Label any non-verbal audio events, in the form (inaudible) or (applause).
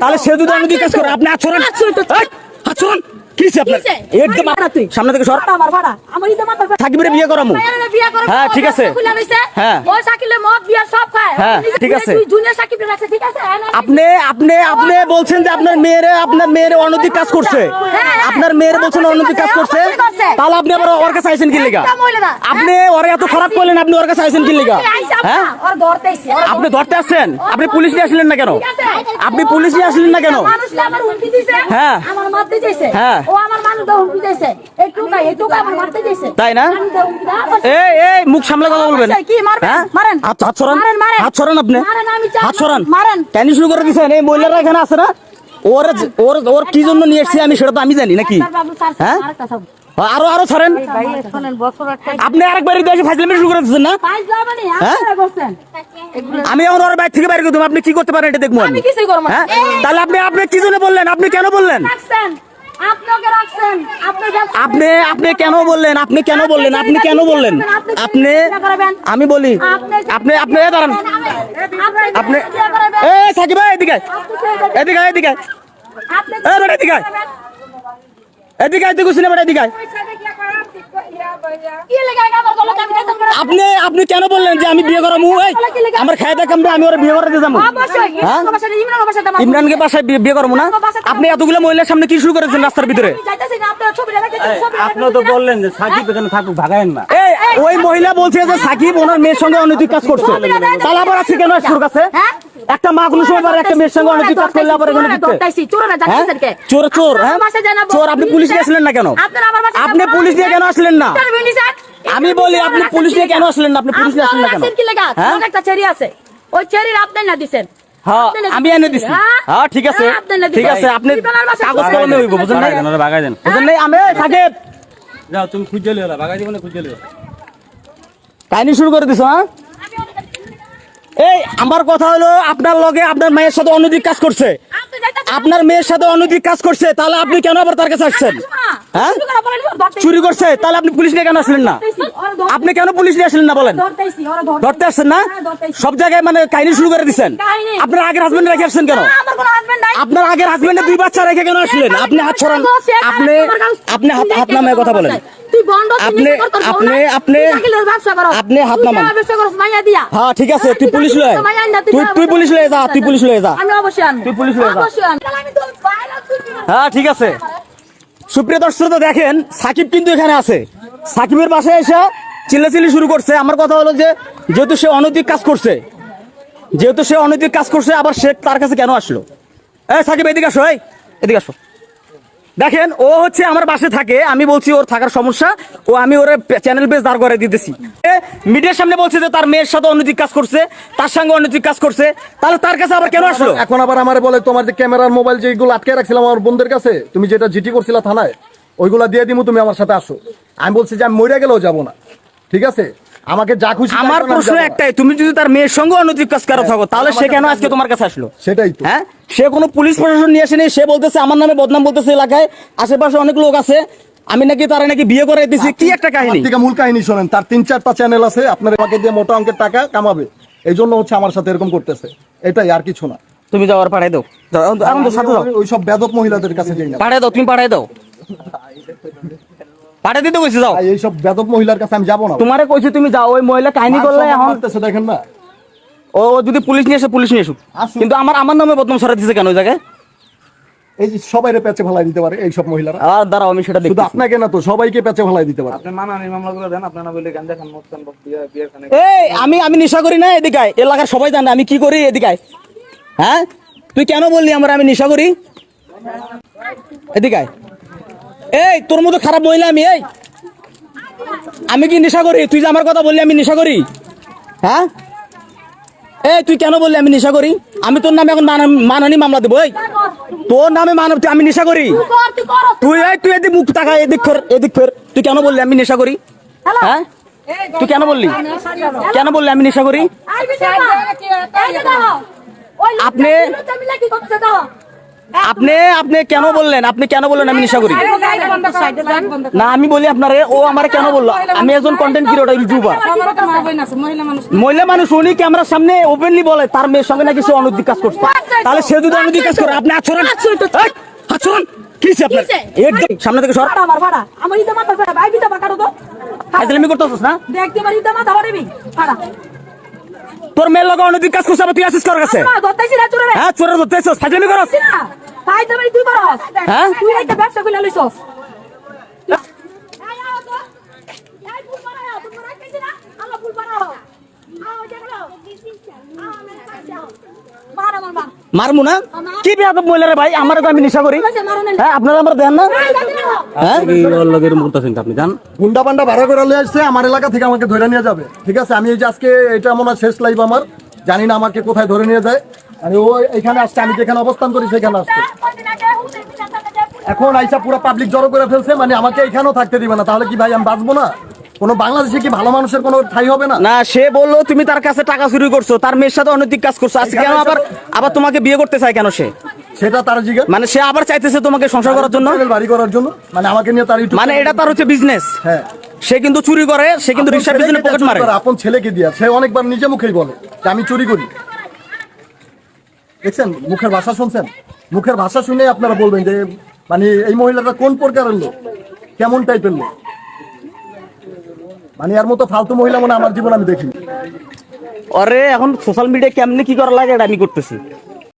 তাহলে সে যদি আমি জিজ্ঞেস করে আপনি আচরণ আচরণ আপনার? একদম তুই। সামনে থেকে সর। আমার ভাড়া আমার ইদে মাথার সাকিবের বিয়ে করামু। হ্যাঁ, ঠিক আছে। হ্যাঁ। ওই সাকিলে মদ বিয়া সব খায়। হ্যাঁ, ঠিক আছে। তুই জুনিয়র সাকিবের রাখছে ঠিক আছে? হ্যাঁ, আপনি আপনি আপনি বলছেন যে আপনার মেয়েরে আপনার মেয়েরে কাজ করছে। হ্যাঁ, আপনার মেয়েরে বলছেন কাজ করছে। তাহলে আপনি আবার ওর কাছে আইছেন কি লিগা। আপনি ওরে এত খারাপ করলেন আপনি ওর কাছে আইছেন কি লিগা? হ্যাঁ? আপনি ধরতে আসছেন? আপনি পুলিশ নিয়ে আসলেন না কেন? আপনি পুলিশ নিয়ে আসলেন না কেন? হ্যাঁ। হ্যাঁ। ও আমার মানুষকে হুমকি দিয়েছে। এইটুকু না, এইটুকু আমার মারতে দিয়েছে। তাই না? আমি তো হুমকি দেওয়া করছি। এই এই মুখ সামলে কথা বলবেন কি মারবেন? মারেন। হাত হাত সরান মারেন, মারেন। হাত সরান আপনি মারেন, আমি চাই হাত সরান মারেন। কেন শুরু করে এই মহিলারা এখানে আছে না ওর ওর ওর কি জন্য নিয়ে এসেছি আমি সেটা তো আমি জানি নাকি হ্যাঁ আরও আরও ছাড়েন আপনি আরেকবার শুরু করে দিচ্ছেন না হ্যাঁ? আমি এখন ওর বাইক থেকে বাইরে করে দেবো আপনি কি করতে পারেন এটা দেখব আমি। হ্যাঁ তাহলে আপনি আপনি কি জন্য বললেন আপনি কেন বললেন রাখছেন, আপনাকে রাখছেন, আপনার ব্যবসা- আপনি আপনি কেন বললেন? আপনি কেন বললেন? আপনি কেন বললেন? আপনি আমি বলি আপনি আপনি এ দাঁড়ান। আপনি এ সাকিব ভাই এদিকে আয়। এদিকে আয়, এদিকে আয়। আপনি এ বেটা এদিকে আয়। এদিকে আয়, এদিকে শুনে বেটা এদিকে আয়। কি লেগে আমার গলাতে আমি বেতন করে- আপনি আপনি কেন বললেন যে আমি বিয়ে করাবো মু আমার খাই দেখ আমি ওর বিয়ে করাতে যাব। হ্যাঁ? ইমরানকে বাসায় বিয়ে- করব না? আপনি এতগুলো মহিলার সামনে কি শুরু করেছেন রাস্তার ভিতরে? আপনি তো বললেন যে সাকিব এখানে থাকুক ভাগায়েন না। ওই মহিলা বলছে যে সাকিব ওনার মেয়ের সঙ্গে অনৈতিক কাজ করছে। তাহলে আবার আছে কেন আসছে কাছে? হ্যাঁ? একটা মা কোনো সময় পারে একটা মেয়ের সঙ্গে অনৈতিক কাজ করলে আবার এখানে চোরা ঢুকতে? না, হ্যাঁ? চোর চোর হ্যাঁ? চোর আপনি পুলিশ নিয়ে আসলেন না কেন? আপনি? পুলিশ নিয়ে কেন আসলেন না? আমি বলি আপনি পুলিশ নিয়ে কেন আসলেন না? আপনি পুলিশ দিয়ে আসলেন না কেন? হ্যাঁ? একটা চেরি আছে। ওই চেরির আপনি না দিছেন। হ্যাঁ আমি এনে চেরি, দিছি হ্যাঁ? ঠিক আছে। ঠিক আছে আপনি কাগজ কলমে হইব বুঝলেন? না ভাগায়েন ওরা ভাগাই দেন। বুঝলেন? নাই আমি সাকিব। যাও তুমি খুঁজে লিও না ভাগাই দিব না খুঁজে লিও। কাহিনী শুরু করে দিছো হ্যাঁ? এই, আমার কথা হলো আপনার লগে আপনার মেয়ের সাথে অনৈতিক কাজ করছে। আপনি আপনার মেয়ের সাথে অনৈতিক কাজ করছে, তাহলে আপনি কেন আবার তার কাছে আসছেন? হ্যাঁ? চুরি করছে, তাহলে আপনি পুলিশ নিয়ে কেন আসলেন না? আপনি কেন পুলিশ নিয়ে আসলেন না বলেন? ধরতে আসছেন না? সব জায়গায় মানে কাহিনী শুরু করে দিচ্ছেন আপনার আগের হাজবেন্ড রেখে আসছেন কেন। আপনার আগের হাজবেন্ডে দুই বাচ্চা রেখে কেন আসলেন? আপনি হাত ছড়ান আপনি আপনি হাত নামায় কথা বলেন। আপনি- নিজে কর, তোর বউ আপনি- আপনি- তুই চাকরির ব্যবসা করো। আপনি হাত নামান। টাকা ব্যবসা করস, মাইয়া দিয়া। হ্যাঁ ঠিক আছে হ্যাঁ, তুই পুলিশ লয়ে মাইয়া আন না, তুই তুই পুলিশ লয়ে যা তুই পুলিশ লয়ে যা আমি অবশ্যই আনব। তুই পুলিশ লয়ে যা। অবশ্যই আনব। আমি তোর বাইরে তুলবি না। হ্যাঁ ঠিক আছে সুপ্রিয় দর্শক দেখেন সাকিব কিন্তু এখানে আছে সাকিবের বাসায় এসে চিল্লাচিল্লি শুরু করছে আমার কথা হলো যে যেহেতু সে অনৈতিক কাজ করছে যেহেতু সে অনৈতিক কাজ করছে আবার সে তার কাছে কেন আসলো এই সাকিব এদিকে আসো এই এদিকে আসো দেখেন ও হচ্ছে আমার বাসে থাকে আমি বলছি ওর থাকার সমস্যা ও আমি ওর চ্যানেল বেস দাঁড় করে দিতেছি। মিডিয়ার সামনে বলছে যে তার মেয়ের সাথে অনৈতিক কাজ করছে তার সঙ্গে অনৈতিক কাজ করছে তাহলে তার কাছে আবার কেন আসলো? এখন আবার আমার বলে তোমার যে ক্যামেরার মোবাইল যেগুলো আটকে রাখছিলাম আমার বন্ধুদের কাছে তুমি যেটা জিটি করছিলা থানায় ওইগুলা দিয়ে দিমু তুমি আমার সাথে আসো। আমি বলছি যে আমি মরে গেলেও যাব না। ঠিক আছে? আমাকে যা খুশি আমার প্রশ্ন একটাই তুমি যদি তার মেয়ের সঙ্গে অনৈতিক কাজ করো থাকো তাহলে সে কেন আজকে তোমার কাছে আসলো? সেটাই তো। হ্যাঁ? সে কোনো পুলিশ প্রশাসন নিয়ে আসেনি সে বলতেছে আমার নামে বদনাম বলতেছে এলাকায় আশেপাশে অনেক লোক আছে আমি নাকি তারা নাকি বিয়ে করে দিছি কি একটা কাহিনী? মূল কাহিনী শোনেন তার তিন চারটা চ্যানেল আছে আপনার আমাকে দিয়ে মোটা অঙ্কের টাকা কামাবে এই জন্য হচ্ছে আমার সাথে এরকম করতেছে এটাই আর কিছু না। তুমি যাওয়ার পাঠাই দাও। সাথে দাও ওই সব বেদক মহিলাদের কাছে যাই না। পাঠাই দাও তুমি পাঠাই দাও। (laughs) পাঠাই দিতে কইছি যাও। এই সব বেদক মহিলার কাছে আমি যাব না। তোমারে কইছি তুমি যাও ওই মহিলা কাহিনী করলে এখন দেখেন না। ও যদি পুলিশ নিয়ে এসে পুলিশ নিয়ে এসুক কিন্তু আমার আমার নামে বদনাম সরাই দিছে কেন ওই জায়গায়? এই যে সবাই পেঁচে ফেলাই দিতে পারে এই সব মহিলারা। আর দাঁড়াও আমি সেটা দেখি আপনাকে না তো সবাইকে পেঁচে ফেলাই দিতে পারে। আপনি মানানি মামলাগুলো দেন আপনারা বলে গান দেখান এই আমি আমি নেশা করি না এদিকে। এলাকার সবাই জানে আমি কি করি এদিকে। হ্যাঁ? তুই কেন বললি আমার আমি নেশা করি? এদিকে। এই তোর মতো খারাপ মহিলা আমি এই। আমি কি নেশা করি? তুই যে আমার কথা বললি আমি নেশা করি? হ্যাঁ? এই তুই কেন বললি আমি নেশা করি? আমি তোর নামে এখন মান- মানহানি মামলা দেবো এই। তোর নামে মানব তুই আমি নেশা করি? তুই এই তুই এদিক মুখ তাকা এদিক ফের এদিক ফের। তুই কেন বললি আমি নেশা করি? হ্যাঁ? তুই কেন বললি? কেন বললি আমি নেশা করি? আপনি- আপনি আপনি কেন বললেন? আপনি কেন বললেন আমি নিশা করি? না আমি বলি আপনারে ও আমার কেন বলল? আমি একজন কন্টেন্ট ক্রিয়েটর ইউটিউবার মহিলা মানুষ উনি ক্যামেরার সামনে ওপেনলি বলে তার মেয়ের সঙ্গে নাকি সে অনৈতিক কাজ করছে। তাহলে সে যদি অনৈতিক কাজ করে আপনি আচরণ আচরণ কি আপনার? একদম সামনে থেকে সর। আমার ভাড়া আমার ইদা মাথা ভাড়া ভাই দিতে পাকারো তো ফাজলামি করতেছিস না? দেখতে পারি ইদা মাথা ভাড়াবি ভাড়া তোর মেয়ের লগে অনৈতিক কাজ করছে তুই আসিস কার কাছে? হ্যাঁ চোরের ধরতে এসেছিস ফাজলামি করস। হ্যাঁ? তুই একটা ব্যবসা খুলে লইছস মার আমার মা মারমু না? কি বিয়া তো মহিলা রে ভাই? আমার তো আমি নেশা করি। হ্যাঁ আপনারা আমরা দেন না? হ্যাঁ? আপনি জান গুন্ডা পান্ডা ভাড়া করে নিয়ে আসছে আমার এলাকা থেকে আমাকে ধরে নিয়ে যাবে। ঠিক আছে? আমি এই যে আজকে এটা মনে হয় শেষ লাইভ আমার। জানি না আমাকে কোথায় ধরে নিয়ে যায়। আমি ও এখানে আসছে আমি যেখানে অবস্থান করি সেখানে আসছে। এখন আইসা পুরো পাবলিক জড়ো করে ফেলছে মানে আমাকে এখানেও থাকতে দিবে না। তাহলে কি ভাই আমি বাঁচবো না? কোনো বাংলাদেশে কি ভালো মানুষের কোনো ঠাই হবে না? না সে বলল তুমি তার কাছে টাকা চুরি করছ তার মেয়ের সাথে অনৈতিক কাজ করছ। আজকে কেন আবার আবার তোমাকে বিয়ে করতে চায় কেন সে? সেটা তার মানে সে আবার চাইতেছে তোমাকে সংসার করার জন্য? বাড়ি করার জন্য? মানে আমাকে নিয়ে তার মানে এটা তার হচ্ছে বিজনেস হ্যাঁ। সে কিন্তু চুরি করে সে কিন্তু রিক্সার পিছনে পকেট মারে। আপন ছেলেকে দিয়া। সে অনেকবার নিজে মুখেই বলে যে আমি চুরি করি। দেখছেন? মুখের ভাষা শুনছেন? মুখের ভাষা শুনে আপনারা বলবেন যে মানে এই মহিলাটা কোন প্রকারের লোক? কেমন টাইপের লোক? মানে এর মতো ফালতু মহিলা মনে আমার জীবন আমি দেখিনি। আরে, এখন সোশ্যাল মিডিয়া কেমনে কি করা লাগে এটা আমি করতেছি।